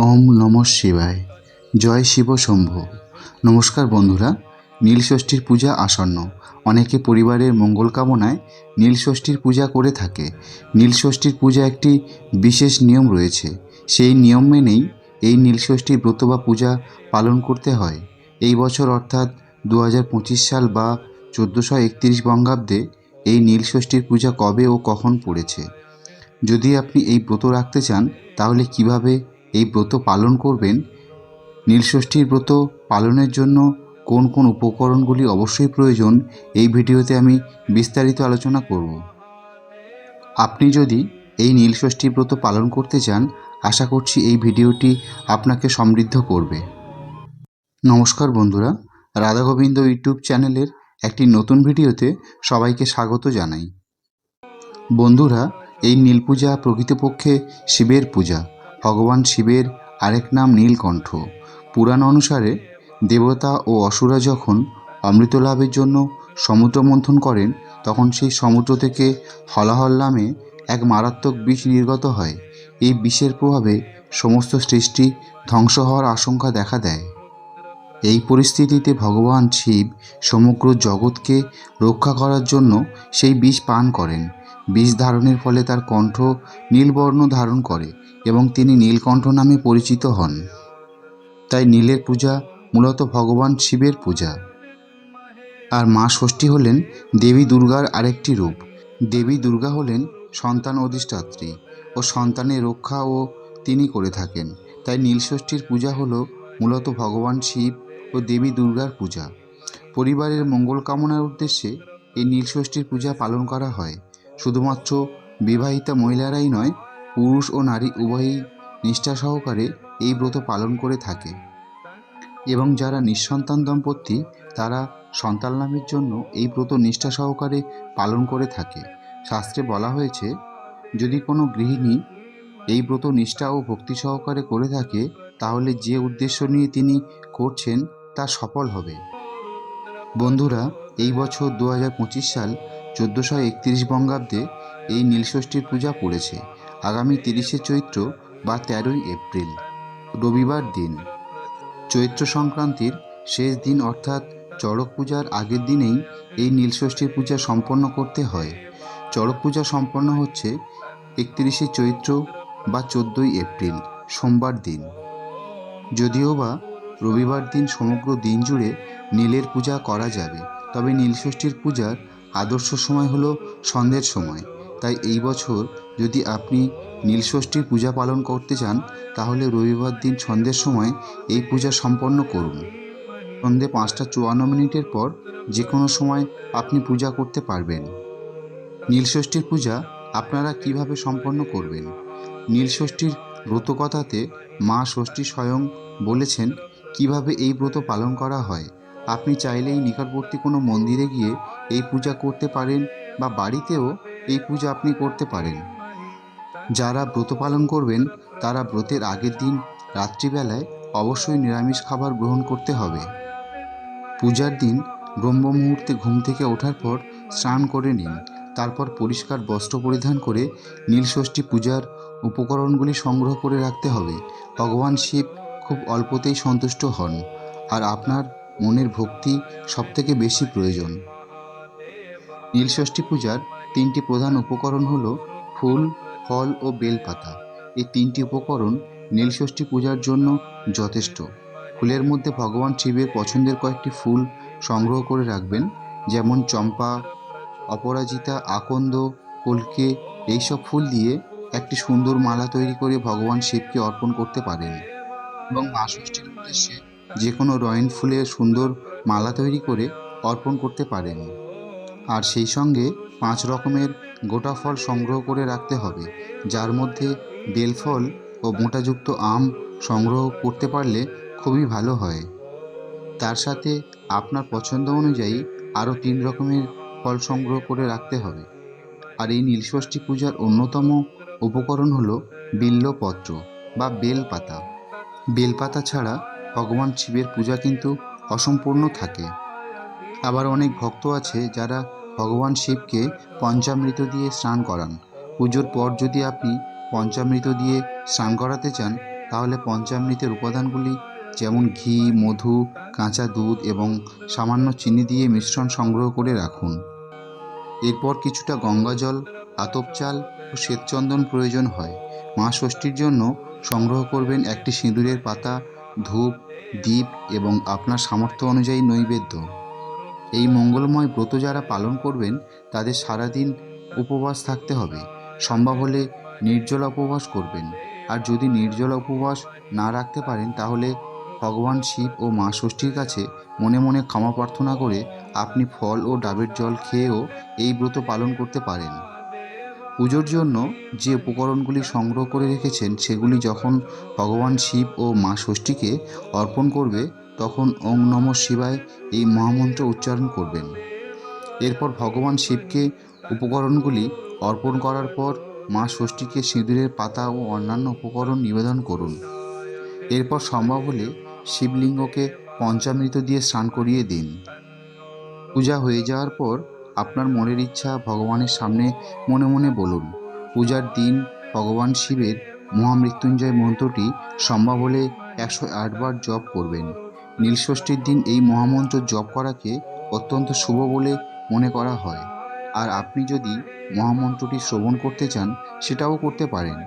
ওম নম শিবায়। জয় শিব শম্ভ। নমস্কার বন্ধুরা নীলষষ্ঠীর পূজা আসন্ন। অনেকে পরিবারের মঙ্গল কামনায় নীলষষ্ঠীর পূজা করে থাকে। নীলষষ্ঠীর পূজা একটি বিশেষ নিয়ম রয়েছে। সেই নিয়ম মেনেই এই নীলষষ্ঠী ব্রত বা পূজা পালন করতে হয়। এই বছর অর্থাৎ দু হাজার পঁচিশ সাল বা চোদ্দোশো একত্রিশ বঙ্গাব্দে এই নীলষষ্ঠীর পূজা কবে ও কখন পড়েছে? যদি আপনি এই ব্রত রাখতে চান, তাহলে কীভাবে এই ব্রত পালন করবেন? নীলষষ্ঠীর ব্রত পালনের জন্য কোন কোন উপকরণগুলি অবশ্যই প্রয়োজন? এই ভিডিওতে আমি বিস্তারিত আলোচনা করব। আপনি যদি এই নীলষষ্ঠী ব্রত পালন করতে চান, আশা করছি এই ভিডিওটি আপনাকে সমৃদ্ধ করবে। নমস্কার বন্ধুরা, রাধা গোবিন্দ ইউটিউব চ্যানেলের একটি নতুন ভিডিওতে সবাইকে স্বাগত জানাই। বন্ধুরা, এই নীল পূজা প্রকৃতপক্ষে শিবের পূজা। ভগবান শিবের আরেক নাম নীলকণ্ঠ। পুরাণ অনুসারে দেবতা ও অসুরা যখন অমৃত লাভের জন্য সমুদ্র মন্থন করেন, তখন সেই সমুদ্র থেকে হলাহল নামে এক মারাত্মক বিষ নির্গত হয়। এই বিষের প্রভাবে সমস্ত সৃষ্টি ধ্বংস হওয়ার আশঙ্কা দেখা দেয়। এই পরিস্থিতিতে ভগবান শিব সমগ্র জগৎকে রক্ষা করার জন্য সেই বিষ পান করেন। বিষ ধারণের ফলে তার কণ্ঠ নীলবর্ণ ধারণ করে এবং তিনি নীলকণ্ঠ নামে পরিচিত হন। তাই নীলের পূজা মূলত ভগবান শিবের পূজা। আর মা ষষ্ঠী হলেন দেবী দুর্গার আরেকটি রূপ। দেবী দুর্গা হলেন সন্তান অধিষ্ঠাত্রী ও সন্তানের রক্ষা ও তিনি করে থাকেন। তাই নীলষষ্ঠীর পূজা হল মূলত ভগবান শিব ও দেবী দুর্গার পূজা। পরিবারের মঙ্গল কামনার উদ্দেশ্যে এই নীলষষ্ঠীর পূজা পালন করা হয়। শুধুমাত্র বিবাহিতা মহিলারাই নয়, পুরুষ ও নারী উভয়ই নিষ্ঠা সহকারে এই ব্রত পালন করে থাকে। এবং যারা নিঃসন্তান দম্পতি, তারা সন্তান লাভের জন্য এই ব্রত নিষ্ঠা সহকারে পালন করে থাকে। শাস্ত্রে বলা হয়েছে, যদি কোনো গৃহিণী এই ব্রত নিষ্ঠা ও ভক্তি সহকারে করে থাকে, তাহলে যে উদ্দেশ্য নিয়ে তিনি করছেন, তা সফল হবে। বন্ধুরা, এই বছর দু হাজার পঁচিশ সাল চোদ্দোশো একত্রিশ বঙ্গাব্দে এই নীলষষ্ঠীর পূজা পড়েছে, আগামী তিরিশে চৈত্র বা তেরোই এপ্রিল, রবিবার দিন। চৈত্র সংক্রান্তির শেষ দিন অর্থাৎ চড়ক পূজার আগের দিনেই এই নীলষষ্ঠীর পূজা সম্পন্ন করতে হয়। চড়ক পূজা সম্পন্ন হচ্ছে একত্রিশে চৈত্র বা চোদ্দোই এপ্রিল, সোমবার দিন। যদিও বা রবিবার দিন সমগ্র দিন জুড়ে নীলের পূজা করা যাবে, তবে নীলষষ্ঠীর পূজার আদর্শ সময় হলো সন্ধ্যের সময়। তাই এই বছর যদি আপনি নীলষষ্ঠীর পূজা পালন করতে চান, তাহলে রবিবার দিন সন্ধ্যের সময় এই পূজা সম্পন্ন করুন। সন্ধে পাঁচটা চুয়ান্ন মিনিটের পর যে কোনো সময় আপনি পূজা করতে পারবেন। নীলষষ্ঠীর পূজা আপনারা কীভাবে সম্পন্ন করবেন? নীলষষ্ঠীর ব্রতকথাতে মা ষষ্ঠী স্বয়ং বলেছেন, কীভাবে এই ব্রত পালন করা হয়? আপনি চাইলেই নিকটবর্তী কোনো মন্দিরে গিয়ে এই পূজা করতে পারেন বা বাড়িতেও এই পূজা আপনি করতে পারেন। যারা ব্রত পালন করবেন, তারা ব্রতের আগের দিন রাত্রিবেলায় অবশ্যই নিরামিষ খাবার গ্রহণ করতে হবে। পূজার দিন ব্রহ্ম মুহূর্তে ঘুম থেকে ওঠার পর স্নান করে নিন। তারপর পরিষ্কার বস্ত্র পরিধান করে নীলষষ্ঠী পূজার উপকরণগুলি সংগ্রহ করে রাখতে হবে। ভগবান শিব খুব অল্পতেই সন্তুষ্ট হন। আর আপনার মনের ভক্তি সবথেকে বেশি প্রয়োজন। নীলষষ্ঠী পূজার তিনটি প্রধান উপকরণ হল ফুল, ফল ও বেলপাতা। এই তিনটি উপকরণ নীলষষ্ঠী পূজার জন্য যথেষ্ট। ফুলের মধ্যে ভগবান শিবের পছন্দের কয়েকটি ফুল সংগ্রহ করে রাখবেন, যেমন চম্পা, অপরাজিতা, আকন্দ, কলকে, এইসব ফুল দিয়ে একটি সুন্দর মালা তৈরি করে ভগবান শিবকে অর্পণ করতে পারেন। এবং মা ষষ্ঠীর উদ্দেশ্যে যে কোনো রয়ন ফুলের সুন্দর মালা তৈরি করে অর্পণ করতে পারেন। আর সেই সঙ্গে পাঁচ রকমের গোটা ফল সংগ্রহ করে রাখতে হবে, যার মধ্যে বেলফল ও মোটাযুক্ত আম সংগ্রহ করতে পারলে খুবই ভালো হয়। তার সাথে আপনার পছন্দ অনুযায়ী আরও তিন রকমের ফল সংগ্রহ করে রাখতে হবে। আর এই নীলষষ্ঠী পূজার অন্যতম উপকরণ হলো বিল্লপত্র বা বেলপাতা। বেলপাতা ছাড়া ভগবান শিবের পূজা কিন্তু অসম্পূর্ণ থাকে। আবার অনেক ভক্ত আছে যারা ভগবান শিবকে পঞ্চামৃত দিয়ে স্নান করান। পুজোর পর যদি আপনি পঞ্চামৃত দিয়ে স্নান করাতে চান, তাহলে পঞ্চামৃতের উপাদানগুলি যেমন ঘি, মধু, কাঁচা দুধ এবং সামান্য চিনি দিয়ে মিশ্রণ সংগ্রহ করে রাখুন। এরপর কিছুটা গঙ্গাজল আতপ চাল ও শ্বেতচন্দন প্রয়োজন হয়। মা ষষ্ঠীর জন্য সংগ্রহ করবেন একটি সিঁদুরের পাতা ধূপ, দ্বীপ এবং আপনার সামর্থ্য অনুযায়ী নৈবেদ্য। এই মঙ্গলময় ব্রত যারা পালন করবেন, তাদের সারাদিন উপবাস থাকতে হবে। সম্ভব হলে নির্জলা উপবাস করবেন। আর যদি নির্জলা উপবাস না রাখতে পারেন, তাহলে ভগবান শিব ও মা ষষ্ঠীর কাছে মনে মনে ক্ষমা প্রার্থনা করে আপনি ফল ও ডাবের জল খেয়েও এই ব্রত পালন করতে পারেন। পুজোর জন্য যে উপকরণগুলি সংগ্রহ করে রেখেছেন, সেগুলি যখন ভগবান শিব ও মা ষষ্ঠীকে অর্পণ করবে, তখন ওং নম শিবায় এই মহামন্ত্র উচ্চারণ করবেন। এরপর ভগবান শিবকে উপকরণগুলি অর্পণ করার পর মা ষষ্ঠীকে সিঁদুরের পাতা ও অন্যান্য উপকরণ নিবেদন করুন। এরপর সম্ভব হলে শিবলিঙ্গকে পঞ্চামৃত দিয়ে স্নান করিয়ে দিন। পূজা হয়ে যাওয়ার পর আপনার মনের ইচ্ছা ভগবানের সামনে মনে মনে বলুন। পূজার দিন ভগবান শিবের মহামৃত্যুঞ্জয় মন্ত্রটি সম্ভব হলে একশো আটবার জপ করবেন। নীলষষ্ঠীর দিন এই মহামন্ত্র জপ করাকে অত্যন্ত শুভ বলে মনে করা হয়। আর আপনি যদি মহামন্ত্রটি শ্রবণ করতে চান, সেটাও করতে পারেন।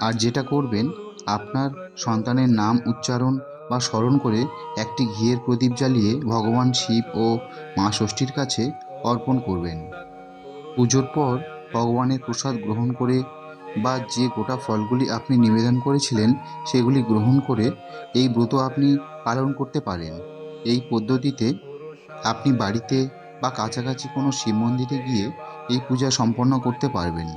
আর যেটা করবেন, আপনার সন্তানের নাম উচ্চারণ বা স্মরণ করে একটি ঘিয়ের প্রদীপ জ্বালিয়ে ভগবান শিব ও মা ষষ্ঠীর কাছে অর্পণ করবেন। পুজোর পর ভগবানের প্রসাদ গ্রহণ করে বা যে গোটা ফলগুলি আপনি নিবেদন করেছিলেন, সেগুলি গ্রহণ করে এই ব্রত আপনি পালন করতে পারেন। এই পদ্ধতিতে আপনি বাড়িতে বা কাছাকাছি কোনো শিব মন্দিরে গিয়ে এই পূজা সম্পন্ন করতে পারবেন।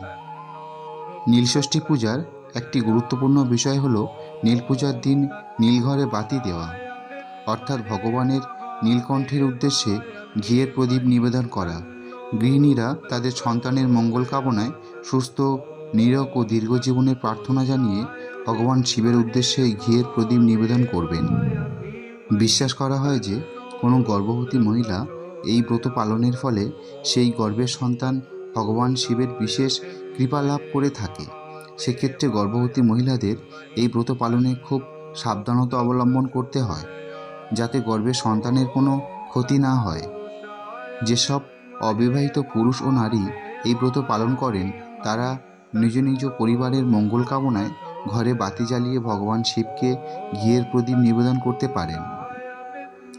নীলষষ্ঠী পূজার একটি গুরুত্বপূর্ণ বিষয় হলো নীল পূজার দিন নীলঘরে বাতি দেওয়া। অর্থাৎ ভগবানের নীলকণ্ঠের উদ্দেশ্যে ঘিয়ের প্রদীপ নিবেদন করা। গৃহিণীরা তাদের সন্তানের মঙ্গল কামনায় সুস্থ, নিরোগ ও দীর্ঘজীবনের প্রার্থনা জানিয়ে ভগবান শিবের উদ্দেশ্যে ঘিয়ের প্রদীপ নিবেদন করবেন। বিশ্বাস করা হয় যে, কোনো গর্ভবতী মহিলা এই ব্রত পালনের ফলে সেই গর্ভের সন্তান ভগবান শিবের বিশেষ কৃপা লাভ করে থাকে। সেক্ষেত্রে গর্ভবতী মহিলাদের এই ব্রত পালনে খুব সাবধানতা অবলম্বন করতে হয়, যাতে গর্ভের সন্তানের কোনো ক্ষতি না হয়। যেসব অবিবাহিত পুরুষ ও নারী এই ব্রত পালন করেন, তারা নিজ নিজ পরিবারের মঙ্গল কামনায় ঘরে বাতি জ্বালিয়ে ভগবান শিবকে ঘিয়ের প্রদীপ নিবেদন করতে পারেন।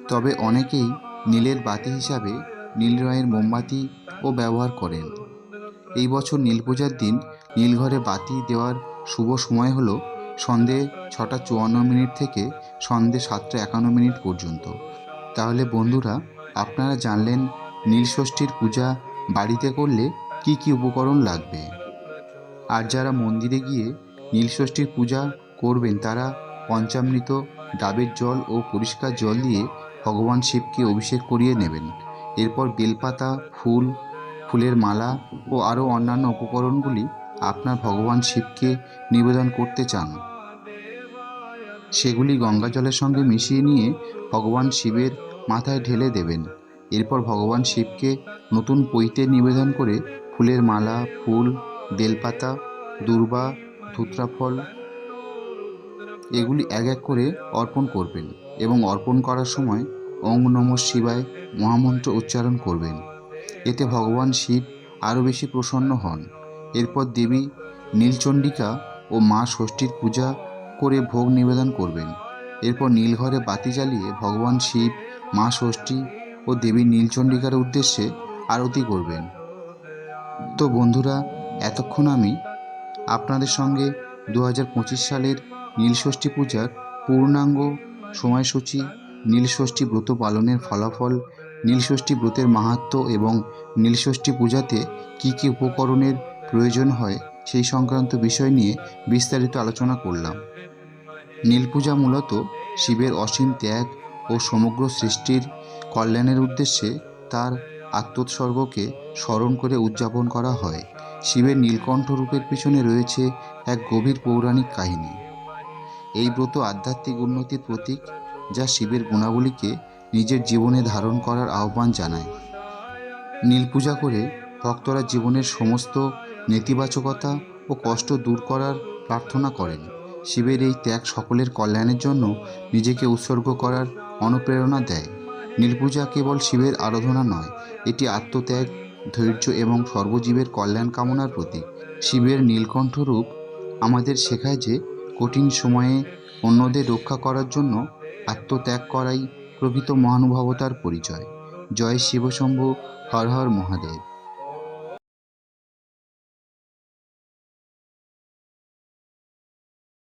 তবে অনেকেই নীলের বাতি হিসাবে নীল রঙের মোমবাতি ও ব্যবহার করেন। এই বছর নীল পূজার দিন নীলঘরে বাতি দেওয়ার শুভ সময় হলো সন্ধে ছটা চুয়ান্ন মিনিট থেকে সন্ধে সাতটা একান্ন মিনিট পর্যন্ত। তাহলে বন্ধুরা, আপনারা জানলেন নীলষষ্ঠীর পূজা বাড়িতে করলে কি কি উপকরণ লাগবে? আর যারা মন্দিরে গিয়ে নীলষষ্ঠীর পূজা করবেন, তারা পঞ্চামৃত, ডাবের জল ও পরিষ্কার জল দিয়ে ভগবান শিবকে অভিষেক করিয়ে নেবেন। এরপর বেলপাতা, ফুল, ফুলের মালা ও আরও অন্যান্য উপকরণগুলি আপনার ভগবান শিবকে নিবেদন করতে চান। সেগুলি গঙ্গা জলের সঙ্গে মিশিয়ে নিয়ে ভগবান শিবের মাথায় ঢেলে দেবেন। এরপর ভগবান শিবকে নতুন পৈতে নিবেদন করে ফুলের মালা, ফুল বেলপাতা দূর্বা, ধুত্রাফল, এগুলি এক এক করে অর্পণ করবেন এবং অর্পণ করার সময় ওং নম শিবায় মহামন্ত্র উচ্চারণ করবেন। এতে ভগবান শিব আরও বেশি প্রসন্ন হন। এরপর দেবী নীলচণ্ডিকা ও মা ষষ্ঠীর পূজা করে ভোগ নিবেদন করবেন। এরপর নীলঘরে বাতি জ্বালিয়ে ভগবান শিব, মা ষষ্ঠী ও দেবী নীলচণ্ডিকার উদ্দেশ্যে আরতি করবেন। তো বন্ধুরা, এতক্ষণ আমি আপনাদের সঙ্গে দু হাজার পঁচিশ সালের নীলষষ্ঠী পূজার পূর্ণাঙ্গ সময়সূচি, নীলষষ্ঠী ব্রত পালনের ফলাফল, নীলষষ্ঠী ব্রতের মাহাত্ম্য এবং নীলষষ্ঠী পূজাতে কী কী উপকরণের প্রয়োজন হয় সেই সংক্রান্ত বিষয় নিয়ে বিস্তারিত আলোচনা করলাম। নীল পূজা মূলত শিবের অসীম ত্যাগ ও সমগ্র সৃষ্টির কল্যাণের উদ্দেশ্যে তার আত্মোৎসর্গকে স্মরণ করে উদযাপন করা হয়। শিবের নীলকণ্ঠ রূপের পিছনে রয়েছে এক গভীর পৌরাণিক কাহিনী। এই ব্রত আধ্যাত্মিক উন্নতির প্রতীক যা শিবের গুণাবলীকে নিজের জীবনে ধারণ করার আহ্বান জানায়। নীল পূজা করে ভক্তরা জীবনের সমস্ত নেতিবাচকতা ও কষ্ট দূর করার প্রার্থনা করেন। শিবের এই ত্যাগ সকলের কল্যাণের জন্য নিজেকে উৎসর্গ করার অনুপ্রেরণা দেয়। নীলপূজা কেবল শিবের আরাধনা নয়, এটি আত্মত্যাগ, ধৈর্য এবং সর্বজীবের কল্যাণ কামনার প্রতীক। শিবের নীলকণ্ঠ রূপ আমাদের শেখায় যে কঠিন সময়ে অন্যদের রক্ষা করার জন্য আত্মত্যাগ করাই প্রকৃত মহানুভবতার পরিচয়। জয় শিবশম্ভু, হর হর মহাদেব।